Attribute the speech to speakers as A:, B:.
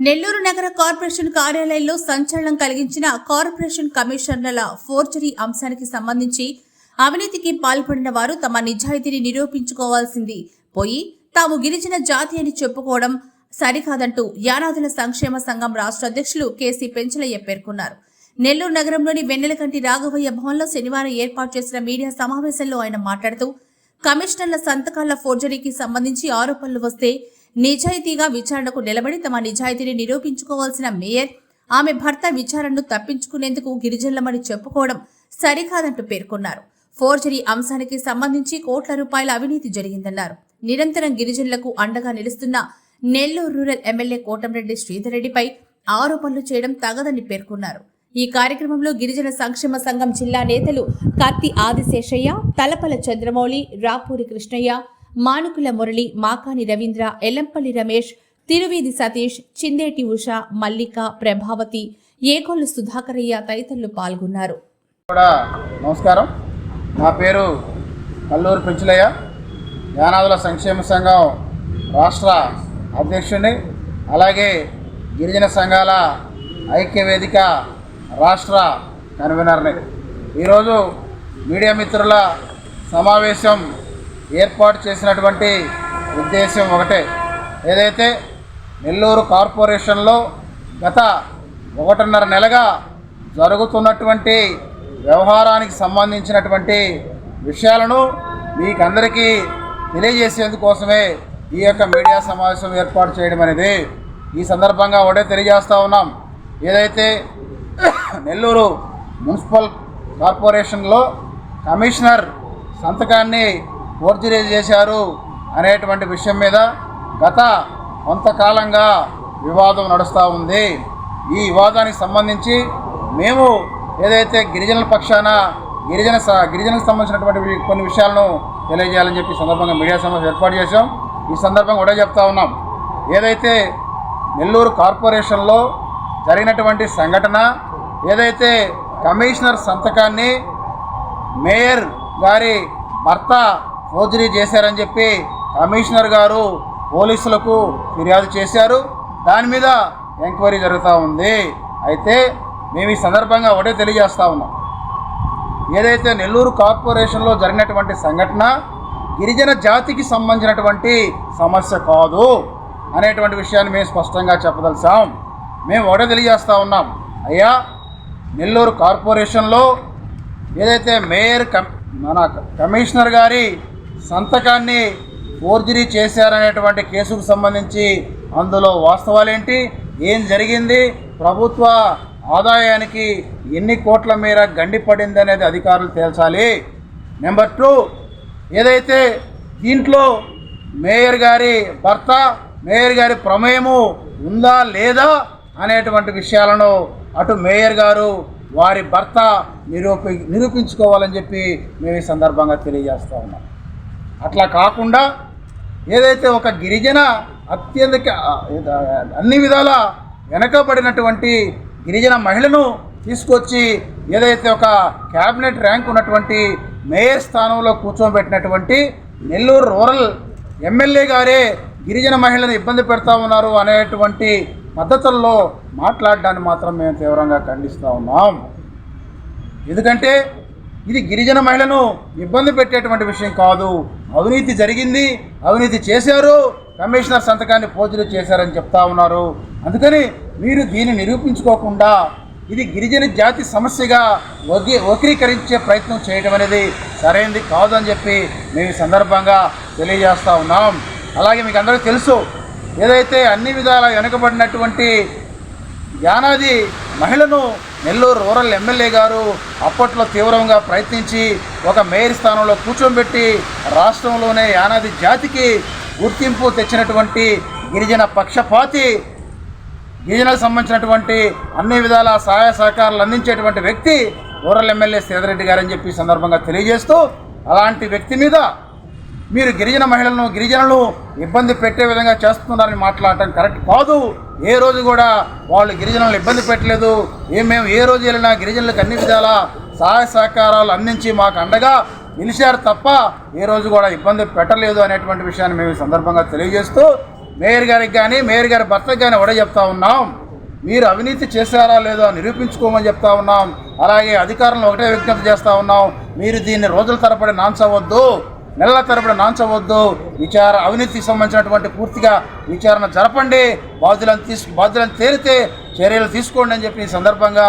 A: నెల్లూరు నగర కార్పొరేషన్ కార్యాలయంలో సంచలనం కలిగించిన కార్పొరేషన్ కమిషనర్ల ఫోర్జరీ అంశానికి సంబంధించి అవినీతికి పాల్పడిన వారు తమ నిజాయితీని నిరూపించుకోవాల్సింది. పోయి తాము గిరిజన జాతి అని చెప్పుకోవడం సరికాదంటూ యానాదుల సంక్షేమ సంఘం రాష్ట్ర అధ్యక్షులు కేసీ పెంచలయ్య పేర్కొన్నారు. నెల్లూరు నగరంలోని వెన్నెలకంటి రాఘవయ్య భవన్లో శనివారం ఏర్పాటు చేసిన మీడియా సమావేశంలో ఆయన మాట్లాడుతూ కమిషనర్ల సంతకాల ఫోర్జరీకి సంబంధించి ఆరోపణలు వస్తే నిజాయితీగా విచారణకు నిలబడి తమ నిజాయితీని నిరూపించుకోవాల్సిన మేయర్ ఆమె భర్త విచారణను తప్పించుకునేందుకు గిరిజనులమని చెప్పుకోవడం సరికాదంటూ పేర్కొన్నారు. ఫోర్జరీ అంశానికి సంబంధించి కోట్ల రూపాయల అవినీతి జరిగిందన్నారు. నిరంతరం గిరిజనులకు అండగా నిలుస్తున్న నెల్లూరు రూరల్ ఎమ్మెల్యే కోటంరెడ్డి శ్రీధర్ రెడ్డిపై ఆరోపణలు చేయడం తగదని పేర్కొన్నారు. ఈ కార్యక్రమంలో గిరిజన సంక్షేమ సంఘం జిల్లా నేతలు కత్తి ఆదిశేషయ్య తలపల చంద్రమౌళి రాపూరి కృష్ణయ్య మానుకుల మురళి మాకాని రవీంద్ర ఎల్లంపల్లి రమేష్ తిరువీధి సతీష్ చిందేటి ఉష మల్లిక ప్రభావతి ఏకోలు సుధాకరయ్య తదితరులు పాల్గొన్నారు.
B: కూడా నమస్కారం. నా పేరు కల్లూరు పెంచులయ్య. యానాదుల సంక్షేమ సంఘం రాష్ట్ర అధ్యక్షుడిని అలాగే గిరిజన సంఘాల ఐక్య వేదిక రాష్ట్ర కన్వీనర్ని. ఈరోజు మీడియా మిత్రుల సమావేశం ఏర్పాటు చేసినటువంటి ఉద్దేశం ఒకటే. ఏదైతే నెల్లూరు కార్పొరేషన్లో గత ఒకటిన్నర నెలగా జరుగుతున్నటువంటి వ్యవహారానికి సంబంధించినటువంటి విషయాలను మీకు అందరికీ తెలియజేసేందుకోసమే ఈ యొక్క మీడియా సమావేశం ఏర్పాటు చేయడం అనేది ఈ సందర్భంగా ఒకటే తెలియజేస్తూ ఉన్నాం. ఏదైతే నెల్లూరు మున్సిపల్ కార్పొరేషన్లో కమిషనర్ సంతకాన్ని ఫోర్జరీ చేశారు అనేటువంటి విషయం మీద గత కొంతకాలంగా వివాదం నడుస్తూ ఉంది. ఈ వివాదానికి సంబంధించి మేము ఏదైతే గిరిజనుల పక్షాన గిరిజన స- గిరిజనకు సంబంధించినటువంటి కొన్ని విషయాలను తెలియజేయాలని చెప్పి ఈ సందర్భంగా మీడియా సమావేశం ఏర్పాటు చేశాం. ఈ సందర్భంగా ఒకటే చెప్తా ఉన్నాం. ఏదైతే నెల్లూరు కార్పొరేషన్లో జరిగినటువంటి సంఘటన ఏదైతే కమిషనర్ సంతకాన్ని మేయర్ గారి భర్త ఫోర్జరీ చేశారని చెప్పి కమిషనర్ గారు పోలీసులకు ఫిర్యాదు చేశారు. దాని మీద ఎంక్వైరీ జరుగుతూ ఉంది. అయితే మేము ఈ సందర్భంగా ఒకటే తెలియజేస్తూ ఉన్నాం. ఏదైతే నెల్లూరు కార్పొరేషన్లో జరిగినటువంటి సంఘటన గిరిజన జాతికి సంబంధించినటువంటి సమస్య కాదు అనేటువంటి విషయాన్ని మేము స్పష్టంగా చెప్పదలిసాం మేము ఒకటే తెలియజేస్తూ ఉన్నాం. అయ్యా నెల్లూరు కార్పొరేషన్లో ఏదైతే మేయర్ కమ్ మన కమిషనర్ గారి సంతకాన్ని ఫోర్జరీ చేశారనేటువంటి కేసుకు సంబంధించి అందులో వాస్తవాలేంటి? ఏం జరిగింది? ప్రభుత్వ ఆదాయానికి ఎన్ని కోట్ల మేర గండిపడింది అనేది అధికారులు తేల్చాలి. నెంబర్ టూ ఏదైతే దీంట్లో మేయర్ గారి భర్త మేయర్ గారి ప్రమేయము ఉందా లేదా అనేటువంటి విషయాలను అటు మేయర్ గారు వారి భర్త నిరూపి నిరూపించుకోవాలని చెప్పి మేము ఈ సందర్భంగా తెలియజేస్తా ఉన్నాం. అట్లా కాకుండా ఏదైతే ఒక గిరిజన అత్యంత అన్ని విధాల వెనకబడినటువంటి గిరిజన మహిళను తీసుకొచ్చి ఏదైతే ఒక క్యాబినెట్ ర్యాంక్ ఉన్నటువంటి మేయర్ స్థానంలో కూర్చోబెట్టినటువంటి నెల్లూరు రూరల్ ఎమ్మెల్యే గారే గిరిజన మహిళను ఇబ్బంది పెడతా ఉన్నారు అనేటువంటి పద్ధతుల్లో మాట్లాడడాన్ని మాత్రం మేము తీవ్రంగా ఖండిస్తూ ఉన్నాం. ఎందుకంటే ఇది గిరిజన మహిళను ఇబ్బంది పెట్టేటువంటి విషయం కాదు. అవినీతి జరిగింది అవినీతి చేశారు కమిషనర్ సంతకాన్ని పోజులు చేశారని చెప్తా ఉన్నారు. అందుకని మీరు దీన్ని నిరూపించుకోకుండా ఇది గిరిజన జాతి సమస్యగా వగి వక్రీకరించే ప్రయత్నం చేయడం అనేది సరైనది కాదు అని చెప్పి మేము ఈ సందర్భంగా తెలియజేస్తూ ఉన్నాం. అలాగే మీకు అందరికీ తెలుసు ఏదైతే అన్ని విధాల వెనుకబడినటువంటి యానాది మహిళను నెల్లూరు రూరల్ ఎమ్మెల్యే గారు అప్పట్లో తీవ్రంగా ప్రయత్నించి ఒక మేయర్ స్థానంలో కూర్చోబెట్టి రాష్ట్రంలోనే యానాది జాతికి గుర్తింపు తెచ్చినటువంటి గిరిజన పక్షపాతి గిరిజనకు సంబంధించినటువంటి అన్ని విధాల సహాయ సహకారాలు అందించేటువంటి వ్యక్తి రూరల్ ఎమ్మెల్యే సేదరెడ్డి గారని చెప్పి సందర్భంగా తెలియజేస్తూ అలాంటి వ్యక్తి మీద మీరు గిరిజన మహిళలను గిరిజనులు ఇబ్బంది పెట్టే విధంగా చేస్తున్నారని మాట్లాడటం కరెక్ట్ కాదు. ఏ రోజు కూడా వాళ్ళు గిరిజనులను ఇబ్బంది పెట్టలేదు. ఏ మేము ఏ రోజు వెళ్ళినా గిరిజనులకు అన్ని విధాల సహాయ సహకారాలు అందించి మాకు అండగా నిలిచారు తప్ప ఏ రోజు కూడా ఇబ్బంది పెట్టలేదు అనేటువంటి విషయాన్ని మేము ఈ సందర్భంగా తెలియజేస్తూ మేయర్ గారికి కానీ మేయర్ గారి భర్తకి కానీ ఒకటే చెప్తా ఉన్నాం. మీరు అవినీతి చేశారా లేదో నిరూపించుకోమని చెప్తా ఉన్నాం. అలాగే అధికారులను ఒకటే విజ్ఞప్తి చేస్తూ ఉన్నాం. మీరు దీన్ని రోజుల తరబడి నాంచవద్దు. నెలల తరబడి నాంచవద్దు. విచార అవినీతికి సంబంధించినటువంటి పూర్తిగా విచారణ జరపండి. బాధ్యులను తీసు బాధ్యులను తేరితే చర్యలు తీసుకోండి అని చెప్పి ఈ సందర్భంగా